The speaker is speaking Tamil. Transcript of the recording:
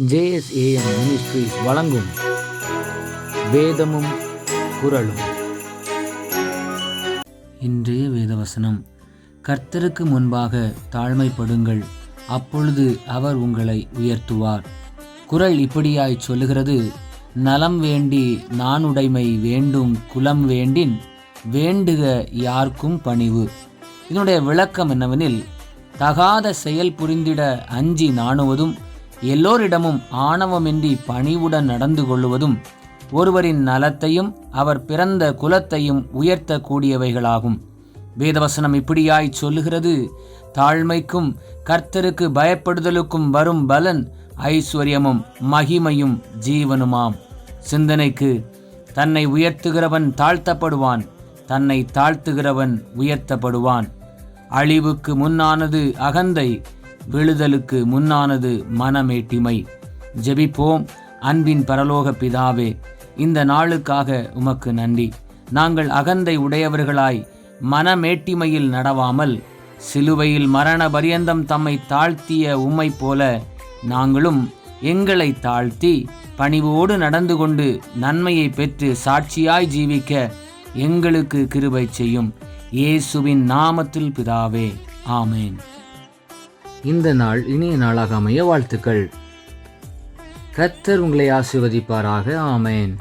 ஜேஎஸ்ஏஎம் மினிஸ்ட்ரிஸ் வழங்கும் வேதமும் குரலும் இன்றைய வேதவசனம் கர்த்தருக்கு முன்பாக தாழ்மைப்படுங்கள் அப்பொழுது அவர் உங்களை உயர்த்துவார். குரல் இப்படியாய் சொல்லுகிறது நலம் வேண்டி நானுடைமை வேண்டும் குலம் வேண்டின் வேண்டுக யார்க்கும் பணிவு. இதனுடைய விளக்கம் என்னவெனில் தகாத செயல் புரிந்திட அஞ்சி நாணுவதும் எல்லோரிடமும் ஆணவமின்றி பணிவுடன் நடந்து கொள்வதும் ஒருவரின் நலத்தையும் அவர் பிறந்த குலத்தையும் உயர்த்தக்கூடியவைகளாகும். வேதவசனம் இப்படியாய் சொல்லுகிறது. தாழ்மைக்கும் கர்த்தருக்கு பயப்படுதலுக்கும் வரும் பலன் ஐஸ்வர்யமும் மகிமையும் ஜீவனுமாம். சிந்தனைக்கு தன்னை உயர்த்துகிறவன் தாழ்த்தப்படுவான். தன்னை தாழ்த்துகிறவன் உயர்த்தப்படுவான். அழிவுக்கு முன்னானது அகந்தை. விழுதலுக்கு முன்னானது மனமேட்டிமை ஜெபிப்போம் அன்பின் பரலோக பிதாவே இந்த நாளுக்காக உமக்கு நன்றி. நாங்கள் அகந்தை உடையவர்களாய் மனமேட்டிமையில் நடவாமல் சிலுவையில் மரண பரியந்தம் தம்மை தாழ்த்திய உம்மை போல நாங்களும் எங்களை தாழ்த்தி பணிவோடு நடந்து கொண்டு நன்மையை பெற்று சாட்சியாய் ஜீவிக்க எங்களுக்கு கிருபை செய்யும். இயேசுவின் நாமத்தில் பிதாவே ஆமேன். இந்த நாள் இனிய நாளாக அமைய வாழ்த்துக்கள். கத்தர் உங்களை ஆசிர்வதிப்பாராக. ஆமேன்.